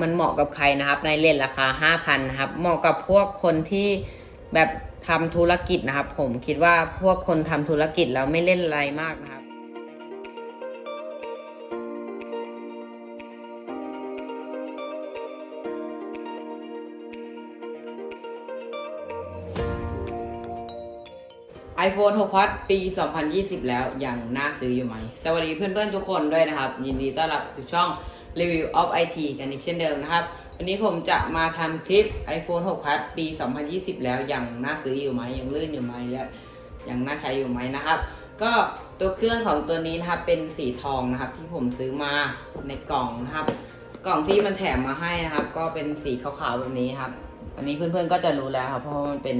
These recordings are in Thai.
มันเหมาะกับใครนะครับ ในเลนราคา 5,000นะครับ เหมาะกับพวกคนที่แบบทำธุรกิจนะครับ ผมคิดว่าพวกคนทำธุรกิจแล้วไม่เล่นอะไรมากนะครับ iPhone 6 Plus ปี 2020 แล้วยังน่าซื้ออยู่ไหม สวัสดีเพื่อนๆ ทุกคนด้วยนะครับ ยินดีต้อนรับสู่ช่อง Review of IT กันอีกเช่นเดิมนะครับ วันนี้ผมจะมาทำคลิป iPhone 6 Plus ปี 2020 แล้วยังน่าซื้ออยู่ไหมยังลื่นอยู่ไหมและยังน่าใช้อยู่ไหมนะครับ ก็ตัวเครื่องของตัวนี้นะครับเป็นสีทองนะครับ ที่ผมซื้อมาในกล่องนะครับ กล่องที่มันแถมมาให้นะครับ ก็เป็นสีขาวๆแบบนี้ครับอันนี้เพื่อนๆก็จะรู้แล้วครับ เพราะว่ามันเป็น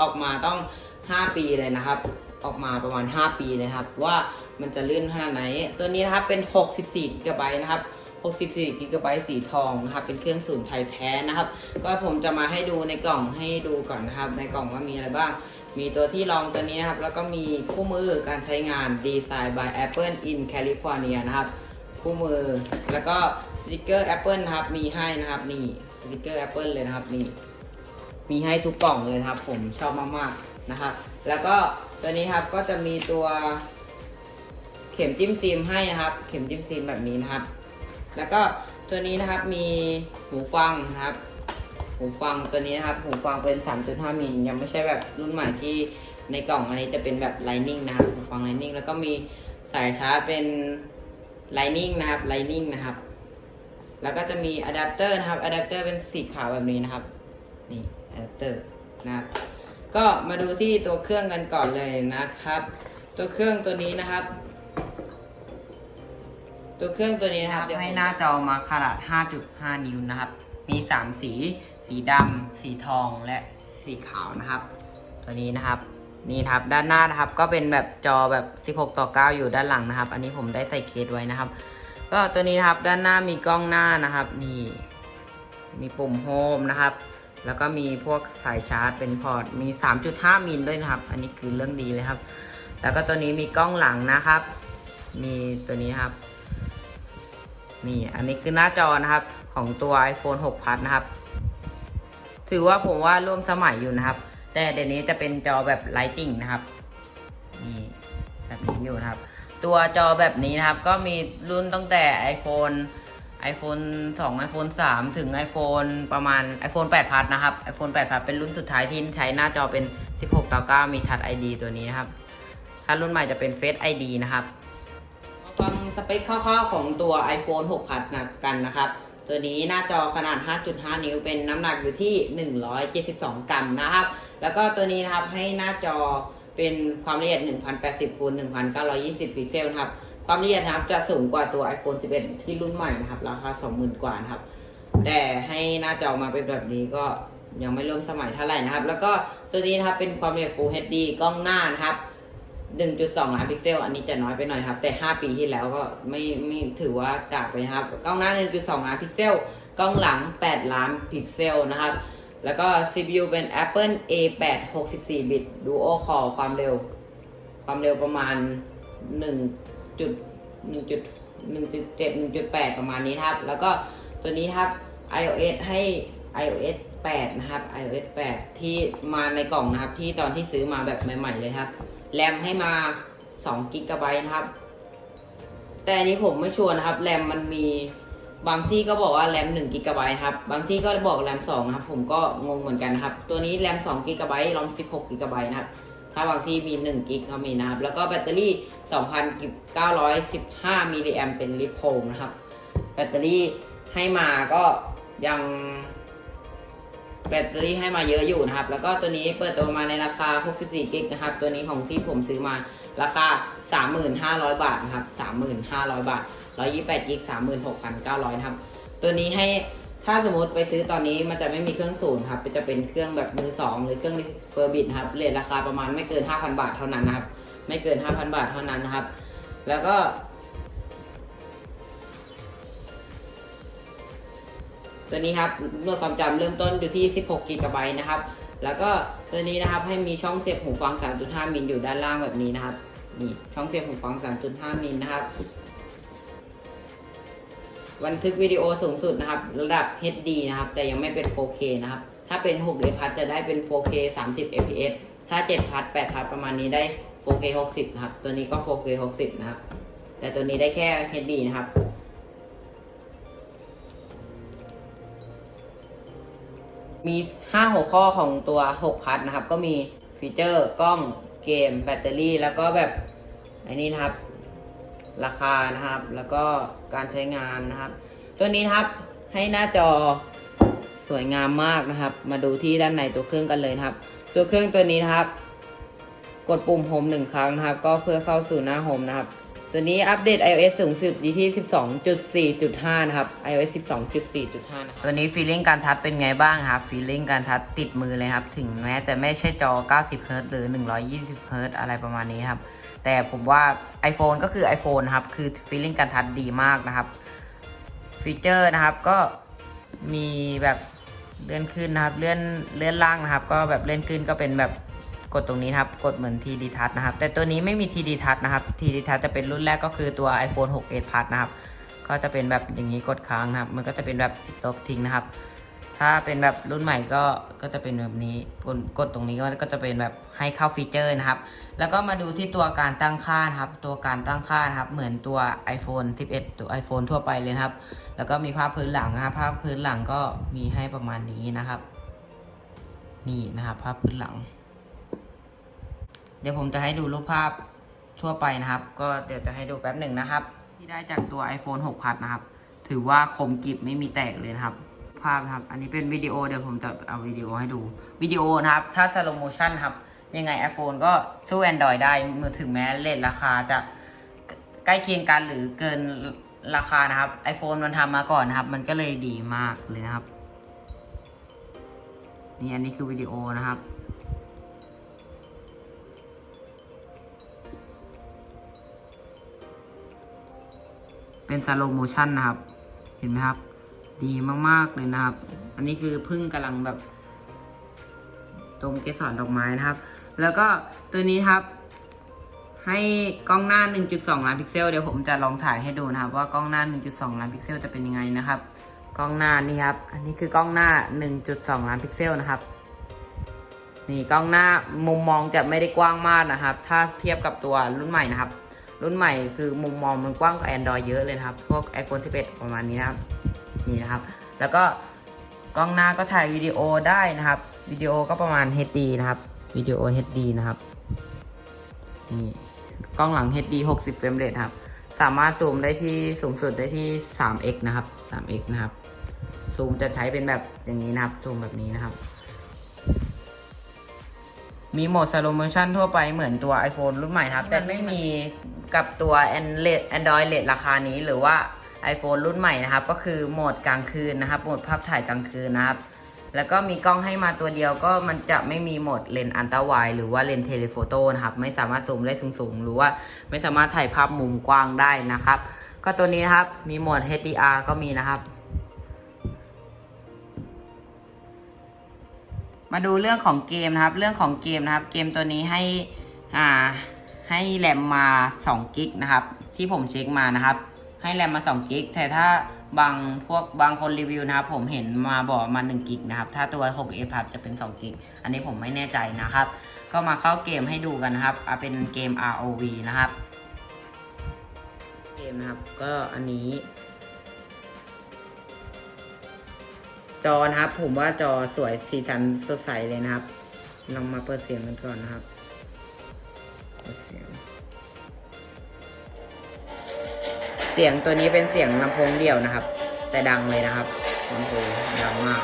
ออกมาต้อง 5 ปีเลยนะครับ ออกมาประมาณ 5 ปีเลยครับ ว่ามันจะลื่นขนาดไหน ตัวนี้นะครับเป็น 64 กิกะไบต์นะครับ 64กิกะไบต์สีทองนะครับ เป็นเครื่องสูนย์ไทยแท้นะครับ ก็ผมจะมาให้ดูในกล่องให้ดูก่อนนะครับ ในกล่องว่ามีอะไรบ้าง มีตัวที่รองตัวนี้นะครับ แล้วก็มีคู่มือการใช้งานดีไซน์ by Apple in California นะครับ คู่มือ แล้วก็สติกเกอร์ Apple นะครับ มีให้นะครับ นี่สติกเกอร์ Apple เลยนะครับ นี่ มีให้ทุกกล่องเลยครับ ผมชอบมากๆนะครับ แล้วก็ตัวนี้ครับ ก็จะมีตัวเข็มจิ้มซีมให้นะครับ เข็มจิ้มซีมแบบนี้นะครับ แล้วก็ตัวนี้นะครับมีหูฟังนะครับ หูฟังตัวนี้นะครับหูฟังเป็น 3.5 มิลยังไม่ใช่แบบรุ่นใหม่ที่ในกล่องอันนี้จะเป็นแบบ Lightning นะครับหูฟัง Lightning แล้วก็มีสายชาร์จเป็น Lightning นะครับ Lightning นะครับ แล้วก็จะมีอะแดปเตอร์นะครับอะแดปเตอร์เป็นสีขาวแบบนี้นะครับนี่อะแดปเตอร์นะครับก็มาดูที่ตัวเครื่องกันก่อนเลยนะครับ ตัวเครื่องตัวนี้นะครับ ตัวเครื่องตัวนี้นะครับให้หน้าจอมาขนาด 5.5 นิ้วนะครับ มี 3 สี สีดำ สีทอง และสีขาวนะครับ ตัวนี้นะครับ นี่นะครับ ด้านหน้านะครับ ก็เป็นแบบจอแบบ 16 ต่อ 9 อยู่ด้านหลังนะครับ อันนี้ผมได้ใส่เคสไว้นะครับ ก็ตัวนี้นะครับ ด้านหน้ามีกล้องหน้านะครับ นี่ มีปุ่มโฮมนะครับ แล้วก็มีพวกสายชาร์จเป็นพอร์ต มี 3.5 มิลด้วยนะครับ อันนี้คือเรื่องดีเลยครับ แล้วก็ตัวนี้มีกล้องหลังนะครับ มีตัวนี้นะครับ นี่อันนี้คือหน้าจอนะครับของตัว iPhone 6 Plus นะครับ ถือว่าผมว่าร่วมสมัยอยู่นะครับ แต่เดี๋ยวนี้จะเป็นจอแบบ Lighting นะครับนี่แบบนี้อยู่นะครับ ตัวจอแบบนี้นะครับ ก็มีรุ่นตั้งแต่ iPhone iPhone 2 iPhone 3 ถึง iPhone ประมาณ iPhone 8 Plus นะครับ iPhone 8 Plus เป็นรุ่นสุดท้ายที่ใช้หน้าจอเป็น 16ต่อ9มี Touch ID ตัวนี้นะครับ ถ้ารุ่นใหม่จะเป็น Face ID นะครับ สเปคคร่าวๆของตัว iPhone 6 Plus นะกันนะครับ ตัวนี้หน้าจอขนาด 5.5 นิ้วเป็นน้ำหนักอยู่ที่ 172 กรัมนะครับ แล้วก็ตัวนี้นะครับให้หน้าจอเป็นความละเอียด 1080คูณ1920 พิกเซลนะครับ ความละเอียดนะครับจะสูงกว่าตัว iPhone 11 ที่รุ่นใหม่นะครับ ราคา 20,000 กว่านะครับ แต่ให้หน้าจอมาเป็นแบบนี้ก็ยังไม่ริ่มสมัยเท่าไหร่นะครับ แล้วก็ตัวนี้นะครับเป็นความละเอียด Full HD กล้องหน้านะครับ 1.2 ล้านพิกเซล อันนี้จะน้อยไปหน่อยครับ แต่ 5 ปีที่แล้วก็ไม่ไม่ถือว่ากากเลยครับ กล้องหน้า 1.2 ล้านพิกเซล กล้องหลัง 8 ล้านพิกเซลนะครับ แล้วก็ CPU เป็น Apple A8 64 บิต Duo Core ความเร็ว ความเร็วประมาณ 1. จุด1จุด1.7 1.8 ประมาณนี้ครับ แล้วก็ตัวนี้ครับ iOS ให้ iOS 8 นะครับ iOS 8 ที่มาในกล่องนะครับ ที่ตอนที่ซื้อมาแบบใหม่ ๆ เลยครับ แรมให้มา2กิกะไบต์นะครับ แต่อันนี้ผมไม่ชัวร์นะครับ แรมมันมีบางที่ก็บอกว่าแรม1กิกะไบต์ครับ บางที่ก็บอกแรม2นะครับ ผมก็งงเหมือนกันนะครับ ตัวนี้แรม2กิกะไบต์รอม16กิกะไบต์นะครับ ถ้าบางที่มี1กิกก็มีนะครับ แล้วก็แบตเตอรี่ 2,915มิลลิแอมเป็นลิโพงนะครับ แบตเตอรี่ให้มาก็ยัง แบตเตอรี่ให้มาเยอะอยู่นะครับ แล้วก็ตัวนี้เปิดตัวมาในราคา 64 กิกนะครับ ตัวนี้ของที่ผมซื้อมาราคา 3,500 บาทนะครับ 3,500 บาท 128 กิก 36,900 นะครับ ตัวนี้ให้ถ้าสมมติไปซื้อตอนนี้มันจะไม่มีเครื่องศูนย์ครับ จะเป็นเครื่องแบบมือ 2 หรือเครื่องเฟอร์บิทครับ เรทราคาประมาณไม่เกิน 5,000 บาทเท่านั้นนะครับ ไม่เกิน 5,000 บาทเท่านั้นนะครับ แล้วก็ ตัวนี้ครับเมื่อความจำเริ่มต้นอยู่ที่ 16กิกะไบต์นะครับ แล้วก็ตัวนี้นะครับให้มีช่องเสียบหูฟัง 3.5 มิลอยู่ด้านล่างแบบนี้นะครับนี่ช่องเสียบหูฟัง 3.5 มิลนะครับบันทึกวิดีโอสูงสุดนะครับ ระดับ HD นะครับ แต่ยังไม่เป็น 4K นะครับ ถ้าเป็น6พัทจะได้เป็น 4K 30 fps ถ้า 7 พัท8 พัทประมาณนี้ได้ 4K 60 นะครับ ตัวนี้ก็ 4K 60 นะครับ แต่ตัวนี้ได้แค่ HD นะครับ มี 5 หัวข้อของตัว6พัทนะครับ ก็มีฟีเจอร์กล้องเกม แบตเตอรี่ แล้วก็แบบอันนี้นะครับ ราคานะครับ แล้วก็การใช้งานนะครับ ตัวนี้นะครับให้หน้าจอสวยงามมากนะครับ มาดูที่ด้านในตัวเครื่องกันเลยนะครับ ตัวเครื่องตัวนี้นะครับ กดปุ่มโฮมหนึ่งครั้งนะครับ ก็เพื่อเข้าสู่หน้าโฮมนะครับ ตัวนี้อัปเดต iOS สูงสุดอยู่ที่ 12.4.5 นะครับ iOS 12.4.5 นะครับ ตัวนี้ฟีลลิ่งการทัชเป็นไงบ้างครับฟีลลิ่งการทัชติดมือเลยครับ ถึงแม้จะไม่ใช่จอ 90 Hz หรือ 120 Hz อะไรประมาณนี้ครับ แต่ผมว่า iPhone ก็คือ iPhone ครับ คือฟีลลิ่งการทัชดีมากนะครับ ฟีเจอร์นะครับก็มีแบบเลื่อนขึ้นนะครับ เลื่อนเลื่อนล่างนะครับ ก็แบบเลื่อนขึ้นก็เป็นแบบ กดตรงนี้นะครับ กดเหมือน TD Touch นะครับ แต่ตัวนี้ไม่มี TD Touch นะครับ TD Touch จะเป็นรุ่นแรกก็คือตัว iPhone 6s Plus นะครับ ก็จะเป็นแบบอย่างนี้กดค้างนะครับ มันก็จะเป็นแบบลบทิ้งนะครับ ถ้าเป็นแบบรุ่นใหม่ก็ ก็จะเป็นแบบนี้ กดกดตรงนี้ก็จะเป็นแบบให้เข้าฟีเจอร์นะครับ แล้วก็มาดูที่ตัวการตั้งค่านะครับ ตัวการตั้งค่านะครับ เหมือนตัว iPhone 11 ตัว iPhone ทั่วไปเลยครับ แล้วก็มีภาพพื้นหลังนะครับ ภาพพื้นหลังก็มีให้ประมาณนี้นะครับ นี่นะครับ ภาพพื้นหลัง เดี๋ยวผมจะให้ดูรูปภาพทั่วไปนะครับ ก็เดี๋ยวจะให้ดูแป๊บหนึ่งนะครับ ที่ได้จากตัว iPhone 6พัดนะครับ ถือว่าคมกริบไม่มีแตกเลยนะครับ ภาพครับ อันนี้เป็นวิดีโอเดี๋ยวผมจะเอาวิดีโอให้ดูวิดีโอนะครับ ถ้า slow motion ครับ ยังไง iPhone ก็สู้ Android ได้มือถึงแม้เลทราคาจะใกล้เคียงกันหรือเกินราคานะครับ iPhone มันทำมาก่อนนะครับ มันก็เลยดีมากเลยนะครับ นี่อันนี้คือวิดีโอนะครับ เป็น slow motion นะครับ เห็นไหมครับ ดีมากๆเลยนะครับ อันนี้คือพึ่งกำลังแบบดมเกสรดอกไม้นะครับ แล้วก็ตัวนี้ครับ ให้กล้องหน้า 1.2 ล้านพิกเซล เดี๋ยวผมจะลองถ่ายให้ดูนะครับ ว่ากล้องหน้า 1.2 ล้านพิกเซลจะเป็นยังไงนะครับ กล้องหน้านี่ครับ อันนี้คือกล้องหน้า 1.2 ล้านพิกเซลนะครับ นี่กล้องหน้ามุมมองจะไม่ได้กว้างมากนะครับ ถ้าเทียบกับตัวรุ่นใหม่นะครับ รุ่นใหม่คือมุมมองมันกว้างกว่า Android เยอะเลยนะครับ พวก iPhone 11 ประมาณนี้นะครับ นี่นะครับ แล้วก็กล้องหน้าก็ถ่ายวิดีโอได้นะครับ วิดีโอก็ประมาณ HD นะครับ วิดีโอ HD นะครับ นี่กล้องหลัง HD 60 เฟรมเรทครับ สามารถซูมได้ที่สูงสุดได้ที่ 3x นะครับ 3x นะครับ ซูมจะใช้เป็นแบบอย่างนี้นะครับ ซูมแบบนี้นะครับ มีโหมด slow motion ทั่วไปเหมือนตัว iPhone รุ่นใหม่นะครับ แต่ไม่มีกับตัว Android Android เลทราคานี้หรือว่า iPhone รุ่นใหม่นะครับ ก็คือโหมดกลางคืนนะครับ โหมดภาพถ่ายกลางคืนนะครับ แล้วก็มีกล้องให้มาตัวเดียวก็มันจะไม่มีโหมดเลนส์อันตราไวหรือว่าเลนส์เทเลโฟโต้นะครับ ไม่สามารถซูมได้สูงๆ หรือว่าไม่สามารถถ่ายภาพมุมกว้างได้นะครับ ก็ตัวนี้นะครับ มีโหมด HDR ก็มีนะครับ มาดูเรื่องของเกมนะครับ เรื่องของเกมนะครับ เกมตัวนี้ให้อ่าให้แรมมา2กิกนะครับ ที่ผมเช็คมานะครับ ให้แรมมา2กิกแต่ถ้าบางพวกบางคนรีวิวนะครับ ผมเห็นมาบอกมา1กิกนะครับ ถ้าตัว 6A Plus จะเป็น2กิกอันนี้ผมไม่แน่ใจนะครับ ก็มาเข้าเกมให้ดูกันนะครับเอาเป็นเกม ROV นะครับ เกมนะครับ ก็อันนี้ จอนะครับ ผมว่าจอสวยสีสันสดใสเลยนะครับ ลองมาเปิดเสียงกันก่อนนะครับเปิดเสียง เสียงตัวนี้เป็นเสียงลำโพงเดี่ยวนะครับ แต่ดังเลยนะครับลำโพงดังมาก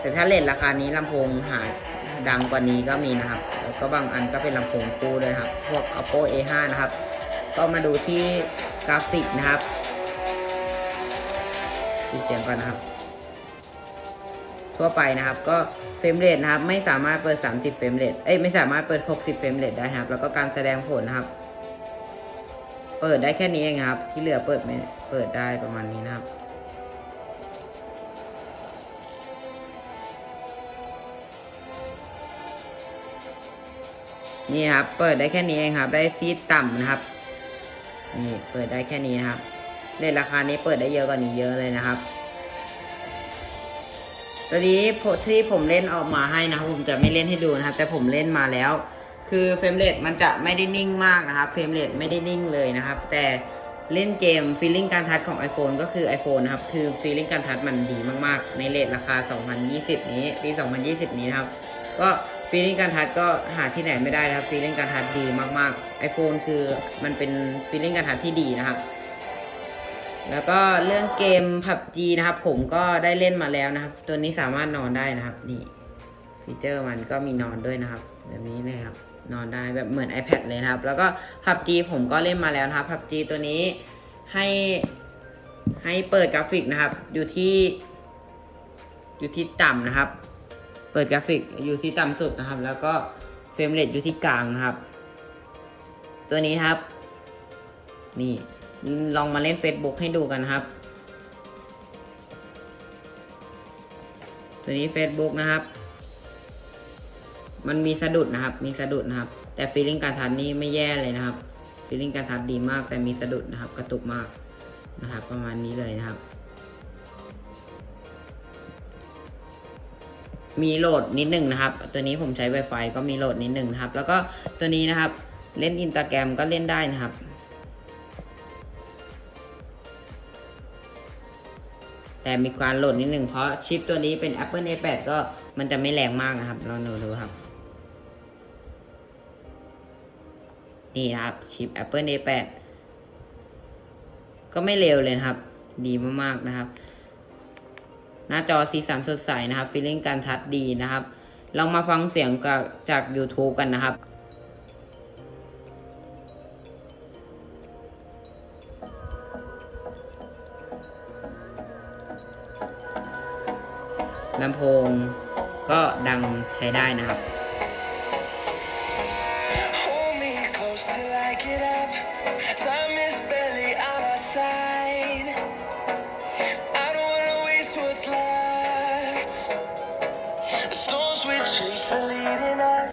แต่ถ้าเลนราคานี้ลำโพงหาดังกว่านี้ก็มีนะครับ แล้วก็บางอันก็เป็นลำโพงคู่ด้วยครับ พวก Oppo A5 นะครับ ก็มาดูที่กราฟิกนะครับ ปิดเสียงก่อนนะครับ ทั่วไปนะครับ ก็เฟรมเรทนะครับ ไม่สามารถเปิด 30เฟรมเรทเอ้ยไม่สามารถเปิด 60เฟรมเรทได้นะครับ แล้วก็การแสดงผลนะครับ เปิดได้แค่นี้เองครับ ที่เหลือเปิดไม่เปิดได้ประมาณนี้นะครับนี่ครับ เปิดได้แค่นี้เองครับ ได้ซีดต่ำนะครับ นี่ เปิดได้แค่นี้นะครับ ในราคานี้เปิดได้เยอะกว่านี้เยอะเลยนะครับตอนนี้ที่ผมเล่นออกมาให้นะครับผมจะไม่เล่นให้ดูนะครับ แต่ผมเล่นมาแล้ว คือเฟรมเรทมันจะไม่ได้นิ่งมากนะครับเฟรมเรทไม่ได้นิ่งเลยนะครับ แต่เล่นเกมฟีลลิ่งการทัชของ iPhone ก็คือ iPhone นะครับ คือฟีลลิ่งการทัชมันดีมากๆ ในเรทราคา 2020 นี้ปี 2020 นี้นะครับ ก็ฟีลลิ่งการทัชก็หาที่ไหนไม่ได้นะครับฟีลลิ่งการทัชดีมากๆ iPhone คือมันเป็นฟีลลิ่งการทัชที่ดีนะครับ แล้วก็เรื่องเกม PUBG นะครับ ผมก็ได้เล่นมาแล้วนะครับ ตัวนี้สามารถนอนได้นะครับ นี่ฟีเจอร์มันก็มีนอนด้วยนะครับแบบนี้เลยครับ นอนได้แบบเหมือน iPad เลยนะครับ แล้วก็ PUBG ผมก็เล่นมาแล้วนะครับ PUBG ตัวนี้ให้ให้เปิดกราฟิกนะครับ อยู่ที่ อยู่ที่ต่ำนะครับ เปิดกราฟิกอยู่ที่ต่ำสุดนะครับ แล้วก็เฟรมเรทอยู่ที่กลางนะครับ ตัวนี้ครับ นี่ ลองมาเล่น Facebook ให้ดูกันครับ ตัวนี้ Facebook นะครับ มันมีสะดุดนะครับ มีสะดุดนะครับ แต่ฟีลิ่งการทันนี่ไม่แย่เลยนะครับฟีลิ่งการทันดีมาก แต่มีสะดุดนะครับ กระตุกมากนะครับ ประมาณนี้เลยนะครับ มีโหลดนิดหนึ่งนะครับ ตัวนี้ผมใช้ Wi-Fi ก็มีโหลดนิดหนึ่งนะครับ แล้วก็ตัวนี้นะครับ เล่นอิน t a แกรมก็เล่นได้นะครับ แต่มีการโหลดนิดหนึ่งเพราะชิปตัวนี้เป็น Apple A8 ก็มันจะไม่แรงมากนะครับลองดูดูครับนี่นะครับชิป Apple A8 ก็ไม่เร็วเลยครับ ดีมากๆนะครับ หน้าจอสีสันสดใสนะครับฟีลลิ่งการทัดดีนะครับ ลองมาฟังเสียงจากจาก YouTube กันนะครับ ลำโพงก็ดังใช้ได้นะครับ Hold me close till I get up. Time is barely on our side. I don't wanna waste what's left. The storms we chase are leading us.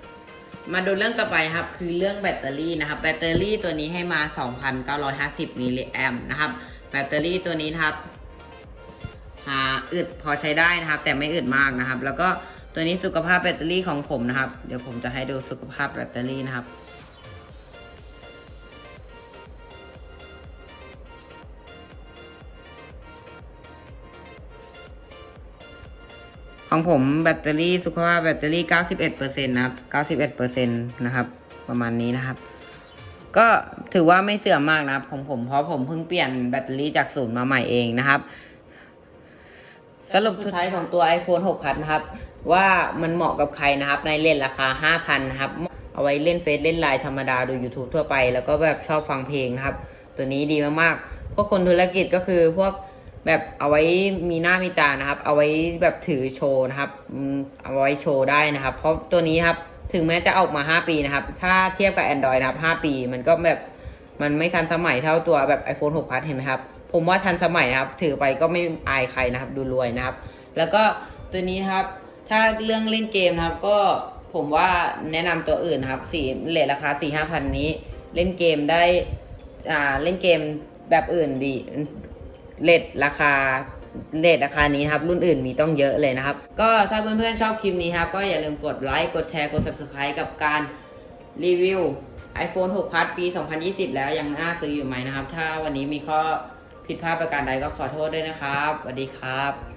มาดูเรื่องต่อไปครับ คือเรื่องแบตเตอรี่นะครับ แบตเตอรี่ตัวนี้ให้มา 2,950มิลลิแอมนะครับ แบตเตอรี่ตัวนี้นะครับหา อึดพอใช้ได้นะครับ แต่ไม่อึดมากนะครับ แล้วก็ตัวนี้สุขภาพแบตเตอรี่ของผมนะครับ เดี๋ยวผมจะให้ดูสุขภาพแบตเตอรี่นะครับของผมแบตเตอรี่สุขภาพแบตเตอรี่ 91%นะครับ 91%นะครับ ประมาณนี้นะครับ ก็ถือว่าไม่เสื่อมมากนะครับ ของผมเพราะผมเพิ่งเปลี่ยนแบตเตอรี่จากศูนย์มาใหม่เองนะครับ สรุปสุดท้ายของตัว iPhone 6 Plus นะครับ ว่ามันเหมาะกับใครนะครับ ในเลนราคา 5,000นะครับ เอาไว้เล่นเฟซเล่นไลน์ธรรมดาดู YouTube ทั่วไป แล้วก็แบบชอบฟังเพลงนะครับ ตัวนี้ดีมากๆ พวกคนธุรกิจก็คือพวกแบบเอาไว้มีหน้ามีตานะครับ เอาไว้แบบถือโชว์นะครับ เอาไว้โชว์ได้นะครับ เพราะตัวนี้ครับถึงแม้จะออกมา 5 ปีนะครับ ถ้าเทียบกับ Android นะครับ 5 ปี มันก็แบบ มันไม่ทันสมัยเท่าตัวแบบ iPhone 6 Plus เห็นไหมครับ ผมว่าทันสมัยครับ ถือไปก็ไม่อายใครนะครับ ดูรวยนะครับ แล้วก็ตัวนี้ครับ ถ้าเรื่องเล่นเกมนะครับ ก็ผมว่าแนะนำตัวอื่นครับสีเลทราคาสี่ห้าพันนี้ เล่นเกมได้อ่าเล่นเกมแบบอื่นดีเลทราคาเลทราคานี้ครับ รุ่นอื่นมีต้องเยอะเลยนะครับ ก็ถ้าเพื่อนๆชอบคลิปนี้ครับ ก็อย่าลืมกดไลค์กดแชร์กด subscribe กับการรีวิว iPhone 6 Plus ปี 2020 แล้วยังน่าซื้ออยู่ไหมนะครับ ถ้าวันนี้มีข้อ ผิดพลาดประการใดก็ขอโทษด้วยนะครับสวัสดีครับ